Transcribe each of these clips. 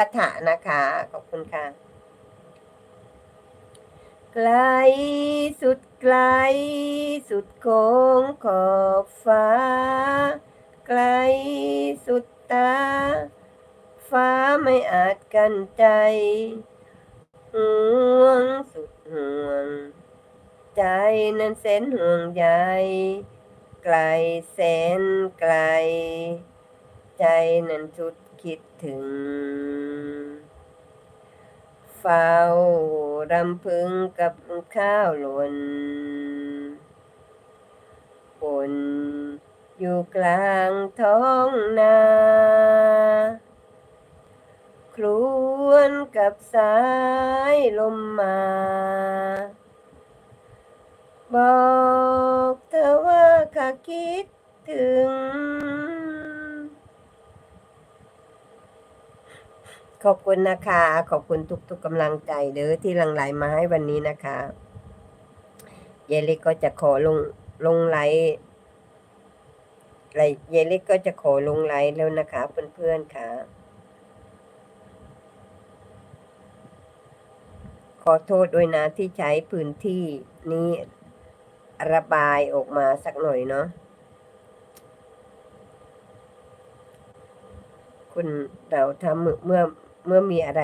ปัฐะนะคะ ขอบคุณค่ะ ไกลสุดไกลสุดโค้งขอบฟ้า ไกลสุดตา ฟ้าไม่อาจกันใจห่วงสุดห่วง ใจนั้นแสนห่วงใยไกลแสนไกล ใจนั้นสุดคิดถึง เฝ้ารำพึงกับข้าวหล่นฝนอยู่กลางท้องนา ครวนกับสายลมมา บอกเธอว่าข้าคิดถึง ขอบคุณนะคะ ขอบคุณทุกๆกำลังใจเด้อที่หลังไหลมาให้วันนี้นะคะ เยเล็กก็จะขอลงลงไลฟ์ไลเยเล็กก็จะขอลงไลฟ์แล้วนะคะเพื่อนๆค่ะ ขอโทษด้วยนะที่ใช้พื้นที่นี้ระบายออกมาสักหน่อยเนาะคุณเราทำเมื่อ เมื่อมีอะไร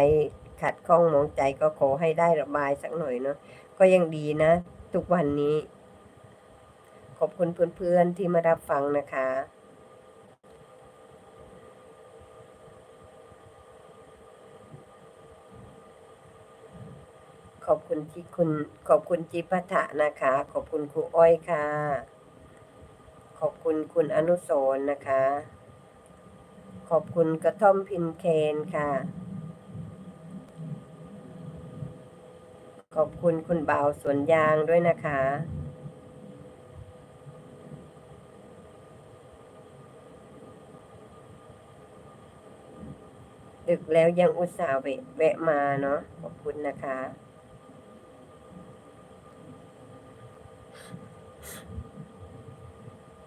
ขัดข้องมองใจก็ขอให้ได้ระบายสักหน่อยเนาะก็ยังดีนะ ทุกวันนี้ ขอบคุณเพื่อนๆที่มารับฟังนะคะขอบคุณที่คุณขอบคุณจิพัทะนะคะ ขอบคุณครูอ้อยค่ะ ขอบคุณคุณอนุสรนะคะ ขอบคุณกระท่อมพินเคนค่ะ ขอบคุณคุณบ่าวสวนยางด้วยนะคะ ดึกแล้วยังอุตส่าห์แวะแวะมาเนาะขอบคุณนะคะ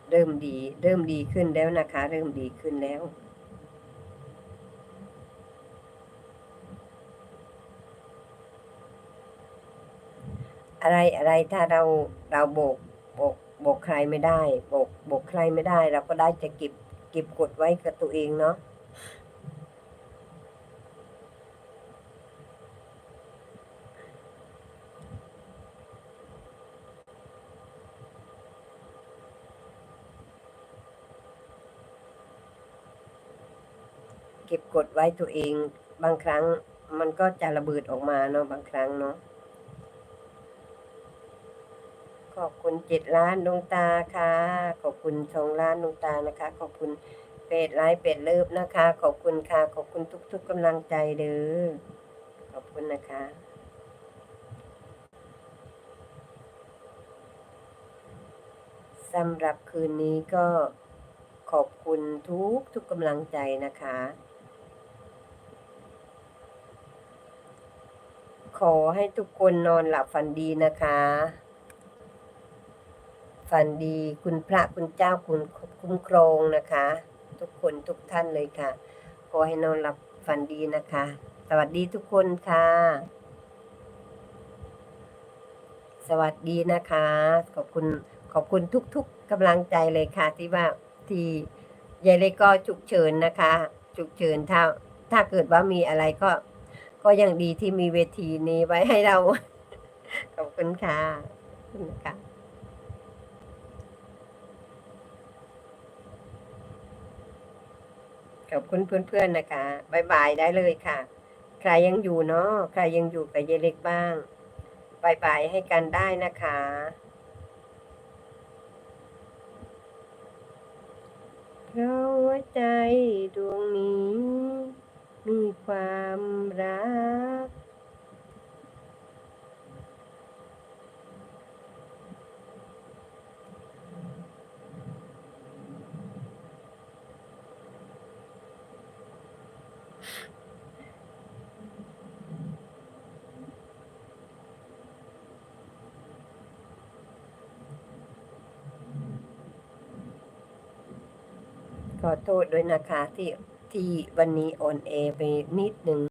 เริ่มดี เริ่มดีขึ้นแล้วนะคะ เริ่มดีขึ้นแล้ว อะไรอะไรถ้าเราเราโบกโบกโบกใครไม่ได้โบกโบกใครไม่ได้ เราก็ได้จะเก็บเก็บกดไว้กับตัวเองเนาะเก็บกดไว้ตัวเอง บางครั้งมันก็จะระเบิดออกมาเนาะบางครั้งเนาะ ขอบคุณเจ็ดล้านดวงตาค่ะ ขอบคุณสองล้านดวงตานะคะ ขอบคุณเป็ดไลฟ์เป็ดเลิฟนะคะ ขอบคุณค่ะ ขอบคุณทุก ๆกำลังใจเด้อขอบคุณนะคะสำหรับคืนนี้ก็ขอบคุณทุกทุกกำลังใจนะคะ ขอให้ทุกคนนอนหลับฝันดีนะคะ ฝันดีคุณพระคุณเจ้าคุณคุ้มครองนะคะ ทุกคนทุกท่านเลยค่ะขอให้นอนหลับฝันดีนะคะ สวัสดีทุกคนค่ะ สวัสดีนะคะ ขอบคุณขอบคุณทุก ๆกำลังใจเลยค่ะ ที่ว่าที่ยายเล็กก็ฉุกเฉินนะคะ ฉุกเฉินถ้าถ้าเกิดว่ามีอะไรก็ ก็ยังดีที่มีเวทีนี้ไว้ให้เรา ขอบคุณค่ะขอบคุณค่ะ ขอบคุณเพื่อนๆนะคะบายบายได้เลยค่ะ ใครยังอยู่เนาะใครยังอยู่กับเยเล็กบ้างบายบายให้กันได้นะคะ เพราะใจดวงนี้ มีความรัก ขอโทษด้วยนะคะที่ที่วันนี้ออนแอร์ไปนิดหนึ่ง